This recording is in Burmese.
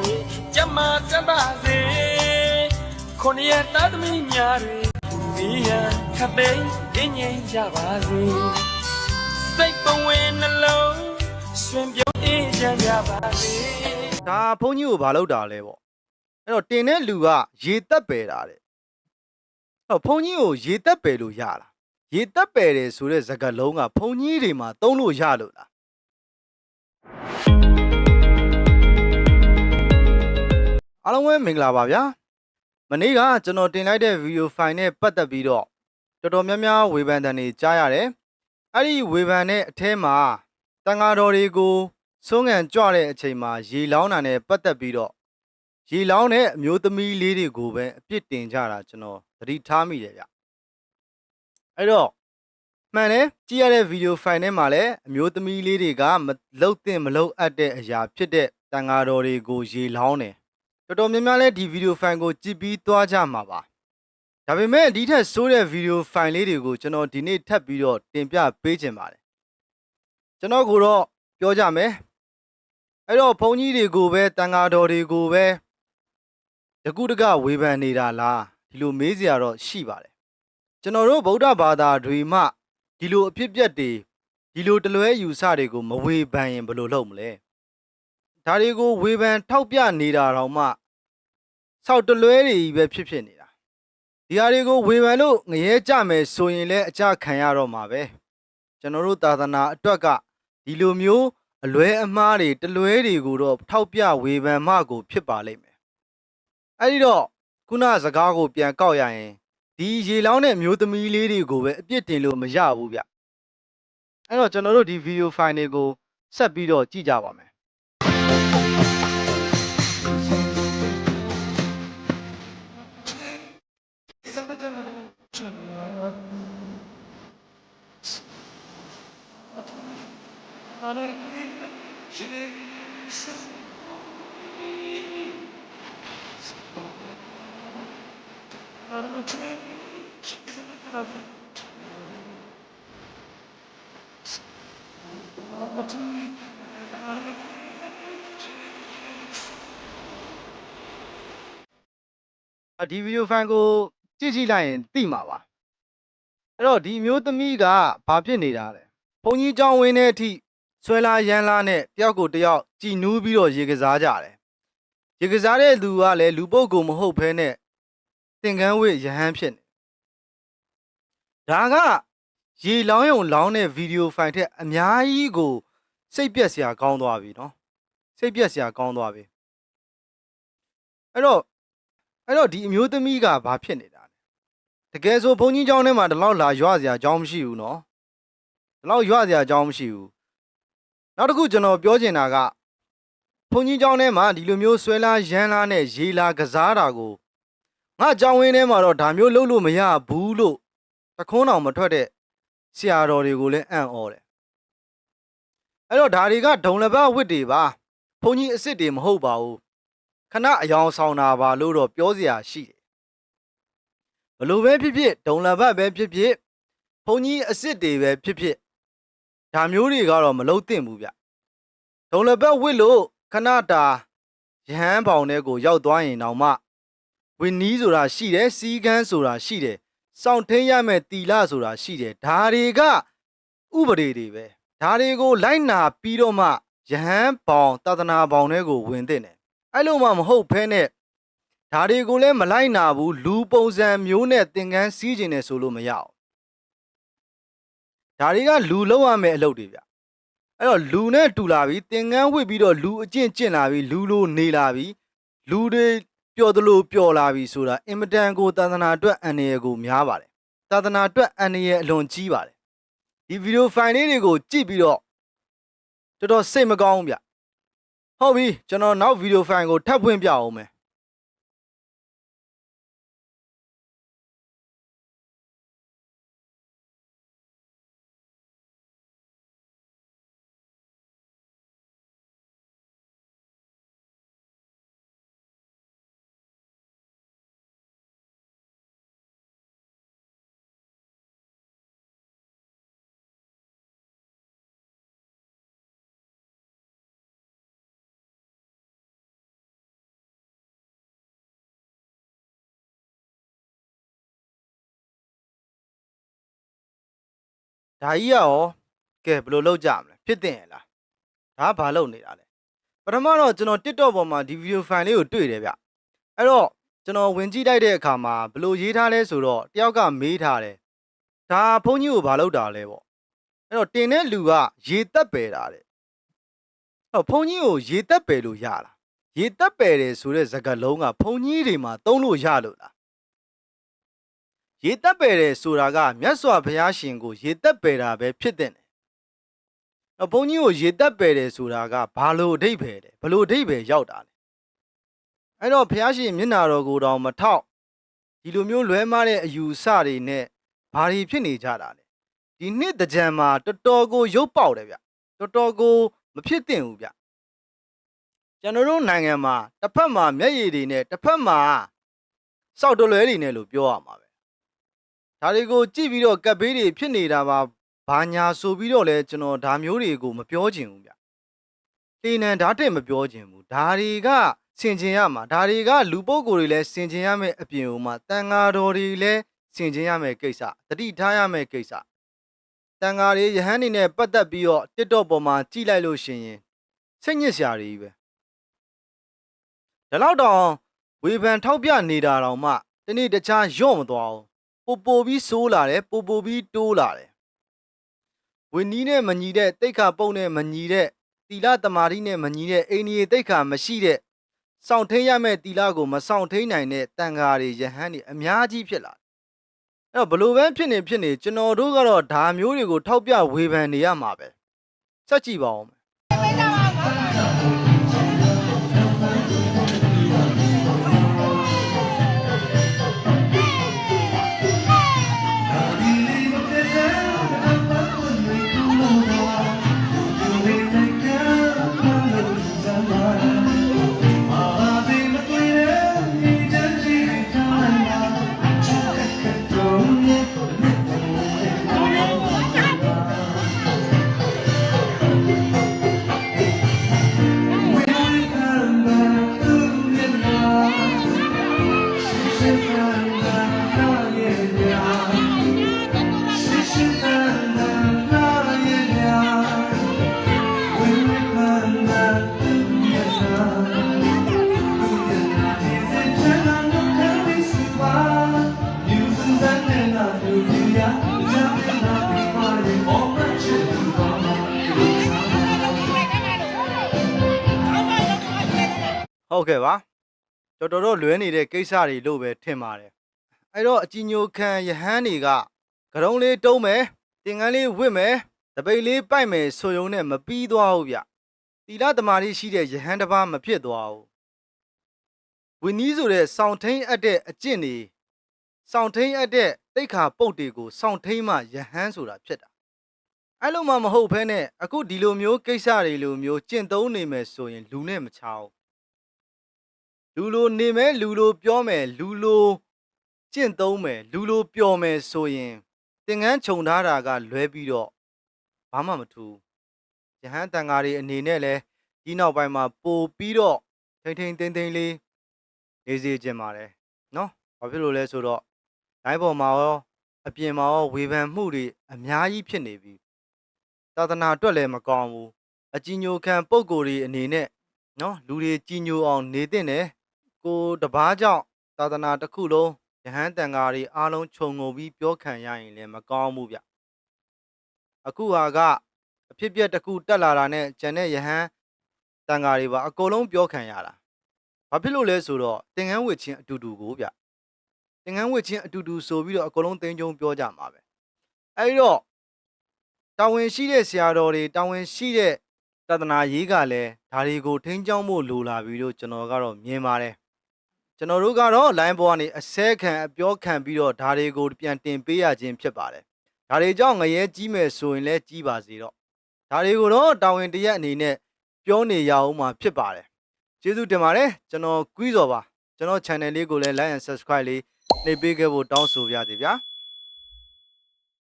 တွေကျမတတ်ပါစေခொနည်းသားသမီးများတွေဒီရန်ခပ်သိမ်းငြိမ်ငြိမ်ကြပါစေစိတ်ပဝင်နှလုံးရှင်ပြုံးအေးချမ်းကြပါစေဒါဘုန်းကြီးကိုဘာလုပ်တာလဲပေါ့အဲ့တော့တင်တဲ့လူကရေတက်ပယ်တာတဲ့အဲ့တော့ဘုန်းကြီးကိုရေတက်ပယ်လို့ရလားရေတက်ပယ်တယ်ဆိုတဲ့စကားလုံးကဘုန်းကြီးတွေမှာသုံးလို့ရလို့လား အားလုံးပဲမင်္ဂလာပါဗျာမနေ့ကကျွန်တော်တင်လိုက်တဲ့ဗီဒီယိုဖိုင်နဲ့ပတ်သက်ပြီးတော့တော်တော်များများဝေဖန်တဲ့နေကြားရတယ်အဲ့ဒီဝေဖန်တဲ့အထဲမှာတန်ဃာတော်တွေကိုဆုံးငံကြွတဲ့အချိန်မှာရေလောင်းတာနဲ့ပတ်သက်ပြီးတော့ရေလောင်းတဲ့အမျိုးသမီးလေးတွေကိုပဲအပြစ်တင်ကြတာကျွန်တော်သတိထားမိတယ်ဗျအဲ့တော့မှန်တယ်ကြည့်ရတဲ့ဗီဒီယိုဖိုင်ထဲမှာလည်းအမျိုးသမီးလေးတွေကမလုတ်တင်မလုတ်အပ်တဲ့အရာဖြစ်တဲ့တန်ဃာတော်တွေကိုရေလောင်းတယ် တော်တော်များများလည်းဒီဗီဒီယိုဖိုင်ကိုကြည့်ပြီးသွားကြမှာပါဒါပေမဲ့ဒီထက်ဆိုးတဲ့ဗီဒီယိုဖိုင်လေးတွေကိုကျွန်တော်ဒီနေ့ထပ်ပြီးတော့တင်ပြပေးခြင်းပါတယ်ကျွန်တော်ကတော့ပြောကြမယ်အဲ့တော့ဘုန်းကြီးတွေကိုပဲတန်ဃာတော်တွေကိုပဲတကုတကဝေဖန်နေတာလားဒီလိုမေးစရာတော့ရှိပါတယ်ကျွန်တော်တို့ဗုဒ္ဓဘာသာတွေမှဒီလိုအဖြစ်ပြက်တွေဒီလိုတလွဲယူဆတွေကိုမဝေဖန်ရင်ဘယ်လိုလုပ်မလဲဒါတွေကိုဝေဖန်ထောက်ပြနေတာတော့မှ ဆောက်တလွဲတွေကြီးပဲဖြစ်ဖြစ်နေတာဒီဟာတွေကိုဝေဖန်လို့ငရဲကြမယ်ဆိုရင်လည်းအကြခံရတော့မှာပဲကျွန်တော်တို့သာသနာအတွက်ကဒီလိုမျိုးအလွဲအမှားတွေတလွဲတွေကိုတော့ထောက်ပြဝေဖန်မှကိုဖြစ်ပါလိမ့်မယ်။အဲဒီတော့ခုနစကားကိုပြန်ကောက်ရရင်ဒီရေလောင်းတဲ့မျိုးသမီးလေးတွေကိုပဲအပြစ်တင်လို့မရဘူးဗျ။အဲတော့ကျွန်တော်တို့ဒီဗီဒီယိုဖိုင်တွေကိုဆက်ပြီးတော့ကြည့်ကြပါမယ်။ 啊那，是的，是。啊！这 video 翻过，这几两人对嘛吧？哎呦，这苗子米个，把别人家嘞，碰见张文那天， ဆွဲလာရမ်းလာနဲ့တယောက်ကိုတယောက်ကြည်နူးပြီးတော့ရေကစားကြတယ်။ရေကစားတဲ့လူကလည်းလူပုဂ္ဂိုလ်မဟုတ်ဘဲနဲ့သင်္ကန်းဝတ်ရဟန်းဖြစ်နေ။ဒါကရေလောင်းရုံလောင်းတဲ့ဗီဒီယိုဖိုင်ထက်အများကြီးကို စိတ်ပြက်စရာကောင်းသွားပြီနော်။စိတ်ပြက်စရာကောင်းသွားပြီ။အဲ့တော့အဲ့တော့ဒီအမျိုးသမီးကဘာဖြစ်နေတာလဲ။တကယ်ဆိုဘုန်းကြီးကျောင်းထဲမှာဒီလောက်လာရွာစရာအကြောင်းမရှိဘူးနော်။ဒီလောက်ရွာစရာအကြောင်းမရှိဘူး။ နောက်တစ်ခုကျွန်တော်ပြောချင်တာကဘုန်းကြီးကျောင်းထဲမှာဒီလိုမျိုးဆွဲလားရမ်းလားနဲ့ရေးလားကစားတာကိုငါကျောင်းဝင်းထဲမှာတော့ဒါမျိုးလုပ်လို့မရဘူးလို့တခွန်းတော်မထွက်တဲ့ဆရာတော်တွေကိုလည်းအံ့ဩတယ်အဲ့တော့ဒါတွေကဒုံလဘဝစ်တွေပါဘုန်းကြီးအစ်စ်တွေမဟုတ်ပါဘူးခဏအယောင်ဆောင်တာပါလို့တော့ပြောစရာရှိတယ်ဘလို့ပဲဖြစ်ဖြစ်ဒုံလဘပဲဖြစ်ဖြစ်ဘုန်းကြီးအစ်စ်တွေပဲဖြစ်ဖြစ် ဒါမျိုးတွေကတော့မလုံးသင့်ဘူးဗျဒုံလဘတ်ဝစ်လို့ခဏတာရဟန်းပေါင်တဲ့ကိုရောက်သွားရင်တော့မှဝင်းနီးဆိုတာရှိတယ်စီကန်းဆိုတာရှိတယ်စောင့်ထင်းရမဲ့တီလာဆိုတာရှိတယ်ဒါတွေကဥပဒေတွေပဲဒါတွေကိုလိုက်နာပြီးတော့မှယဟန်ပေါင်သာသနာပေါင်တွေကိုဝင်တဲ့တယ်အဲ့လိုမှမဟုတ်ဖဲနဲ့ဒါတွေကိုလည်းမလိုက်နာဘူးလူပုံစံမျိုးနဲ့သင်ကန်းစီးကျင်နေဆိုလို့မရအောင် ဒါတွေကလူလောက်ရမယ့်အလုပ်တွေဗျအဲ့တော့လူနဲ့တူလာပြီသင်ကန်းဝစ်ပြီးတော့လူအကျင့်ကျင့်လာပြီလူလိုနေလာပြီလူတွေပျော်သလိုပျော်လာပြီဆိုတာအင်မတန်ကိုသာသနာအတွက်အန္တရာယ်ကိုများပါတယ်သာသနာအတွက်အန္တရာယ်အလွန်ကြီးပါတယ်ဒီဗီဒီယိုဖိုင်လေးတွေကိုကြည့်ပြီးတော့တော်တော်စိတ်မကောင်းဘူးဗျဟုတ်ပြီကျွန်တော်နောက်ဗီဒီယိုဖိုင်ကိုထပ်ဖွင့်ပြအောင်မယ် ဒါကြီးကရောကဲဘယ်လိုလုပ်ကြမလဲဖြစ်တင်ရလားဒါကဘာလုပ်နေတာလဲပထမတော့ကျွန်တော် TikTok ပေါ်မှာဒီ video file လေးကိုတွေ့တယ်ဗျအဲ့တော့ကျွန်တော်ဝင်ကြည့်လိုက်တဲ့အခါမှာဘယ်လိုရေးထားလဲဆိုတော့တယောက်ကမေးထားတယ်ဒါဘုန်းကြီးကိုဘာလုပ်တာလဲပေါ့အဲ့တော့တင်တဲ့လူကရေတက်ပယ်တာတဲ့အဲ့တော့ဘုန်းကြီးကိုရေတက်ပယ်လို့ရလားရေတက်ပယ်တယ်ဆိုတဲ့စကားလုံးကဘုန်းကြီးတွေမှာသုံးလို့ရလို့လား ရေတက်ပယ်တယ်ဆိုတာကမြတ်စွာဘုရားရှင်ကိုရေတက်ပယ်တာပဲဖြစ်တဲ့တယ်။တော့ဘုန်းကြီးကိုရေတက်ပယ်တယ်ဆိုတာကဘာလို့အဓိပ္ပာယ်လဲဘလို့အဓိပ္ပာယ်ရောက်တာလဲ။အဲ့တော့ဘုရားရှင်မျက်နာတော်ကိုတောင်မထောက်ဒီလိုမျိုးလွဲမားတဲ့အယူဆတွေနဲ့ဘာတွေဖြစ်နေကြတာလဲ။ဒီနှစ်တကြံမှာတော်တော်ကိုရုပ်ပေါက်တယ်ဗျ။တော်တော်ကိုမဖြစ်သင့်ဘူးဗျ။ကျွန်တော်တို့နိုင်ငံမှာတစ်ဖက်မှာမျက်ရည်တွေနဲ့တစ်ဖက်မှာစောက်တလွဲတွေနဲ့လို့ပြောရမှာပဲ ဒါတွေကိုကြည့်ပြီးတော့ကပ်ဘေးတွေဖြစ်နေတာပါဘာညာဆိုပြီးတော့လဲကျွန်တော်ဒါမျိုးတွေကိုမပြောချင်ဘူးဗျ။တေနံဓာတ်တက်မပြောချင်ဘူး။ဒါတွေကဆင်ခြင်ရမှာဒါတွေကလူပုဂ္ဂိုလ်တွေလည်းဆင်ခြင်ရမယ့်အပြင်ဟိုမှာတန်ဃာတော်တွေလည်းဆင်ခြင်ရမယ့်ကိစ္စတတိထားရမယ့်ကိစ္စတန်ဃာတွေယဟန်နေနဲ့ပတ်သက်ပြီးတော့ TikTok ပေါ်မှာကြည့်လိုက်လို့ရှိရင်စိတ်ညစ်စရာတွေကြီးပဲ။ဒါတော့တောင်ဝေဖန်ထောက်ပြနေတာတောင်မှတနေ့တခြားညော့မသွားဘူး ပိုပိုပြီးဆိုးလာတယ်ပိုပိုပြီးတိုးလာတယ်ဝင်းနီးနဲ့မညီတဲ့တိတ်ခါပုံနဲ့မညီတဲ့တီလာတမာတိနဲ့မညီတဲ့အိန္ဒိယတိတ်ခါမရှိတဲ့စောင့်ထိန်ရမယ့်တီလာကိုမစောင့်ထိန်နိုင်တဲ့တန်ဃာတွေယဟန်တွေအများကြီးဖြစ်လာတယ်အဲ့တော့ဘလို့ပဲဖြစ်နေဖြစ်နေကျွန်တော်တို့ကတော့ဒါမျိုးတွေကိုထောက်ပြဝေဖန်နေရမှာပဲစက်ကြည့်ပါဦး ဟုတ်ကဲ့ပါတော်တော်တော့လွဲနေတဲ့ကိစ္စတွေလို့ပဲထင်ပါတယ်အဲ့တော့အကြီးညိုခံယဟန်တွေကကရုံးလေးတုံးမယ်တင်ငန်းလေးဝစ်မယ်တပိတ်လေးပိုက်မယ်ဆိုရုံနဲ့မပြီးသွားဘူးဗျတီလာတမာရီရှိတဲ့ယဟန်တစ်ပါးမဖြစ်သွားဘူးဝင်းနီးဆိုတဲ့စောင့်ထိန်အပ်တဲ့အကျင့်တွေစောင့်ထိန်အပ်တဲ့တိတ်ခါပုတ်တွေကိုစောင့်ထိန်မှယဟန်ဆိုတာဖြစ်တာအဲ့လိုမှမဟုတ်ဘဲနဲ့အခုဒီလိုမျိုးကိစ္စတွေလိုမျိုးကျင့်သုံးနေမယ်ဆိုရင်လူနဲ့မချောင်း လူလိုနေမယ်လူလိုပြောမယ်လူလိုကျင့်သုံးမယ်လူလိုပျော်မယ်ဆိုရင်သင်ငန်းခြုံထားတာကလွဲပြီးတော့ဘာမှမထူးယဟန်တန်ဃာတွေအနေနဲ့လဲဒီနောက်ပိုင်းမှာပို့ပြီးတော့ထိမ့်ထိမ့်သိမ့်သိမ့်လေးနေစေခြင်းပါတယ်နော်ဘာဖြစ်လို့လဲဆိုတော့တိုင်းပေါ်မှာရောအပြင်မှာရောဝေဖန်မှုတွေအများကြီးဖြစ်နေပြီသာသနာအတွက်လည်းမကောင်းဘူးအကြီးညိုခံပုံကိုယ်တွေအနေနဲ့နော်လူတွေကြီးညိုအောင်နေတဲ့တယ် ကိုတပားကြောင့်သာသနာတစ်ခုလုံးယဟန်တန်ဃာတွေအားလုံးခြုံငုံပြီးပြောခံရရင်လည်းမကောင်းဘူးဗျအခုဟာကအဖြစ်ပြက်တစ်ခုတက်လာတာနဲ့ဂျန်တဲ့ယဟန်တန်ဃာတွေပါအကုန်လုံးပြောခံရတာဘာဖြစ်လို့လဲဆိုတော့သင်္ကန်းဝစ်ချင်းအတူတူကိုဗျသင်္ကန်းဝစ်ချင်းအတူတူဆိုပြီးတော့အကုန်လုံးတင်းကြုံပြောကြမှာပဲအဲဒီတော့တာဝန်ရှိတဲ့ဆရာတော်တွေတာဝန်ရှိတဲ့တဒနာရေးကလည်းဒါတွေကိုထိန်းချောင်းဖို့လိုလာပြီလို့ကျွန်တော်ကတော့မြင်ပါတယ် ကျွန်တော်တို့ကတော့ line ပေါ်ကနေအစဲခံအပြောခံပြီးတော့ဒါတွေကိုပြန်တင်ပေးရခြင်းဖြစ်ပါတယ်ဒါတွေကြောင့်ငရဲကြီးမယ်ဆိုရင်လည်းကြီးပါစေတော့ဒါတွေကိုတော့တာဝန်တရက်အနေနဲ့ပြောနေရအောင်မှာဖြစ်ပါတယ်ကျေးဇူးတင်ပါတယ်ကျွန်တော်ကွီးစော်ပါကျွန်တော် channel လေးကိုလည်း like and subscribe လေးနှိပ်ပေးခဲ့ဖို့တောင်းဆိုပါရစေဗျာ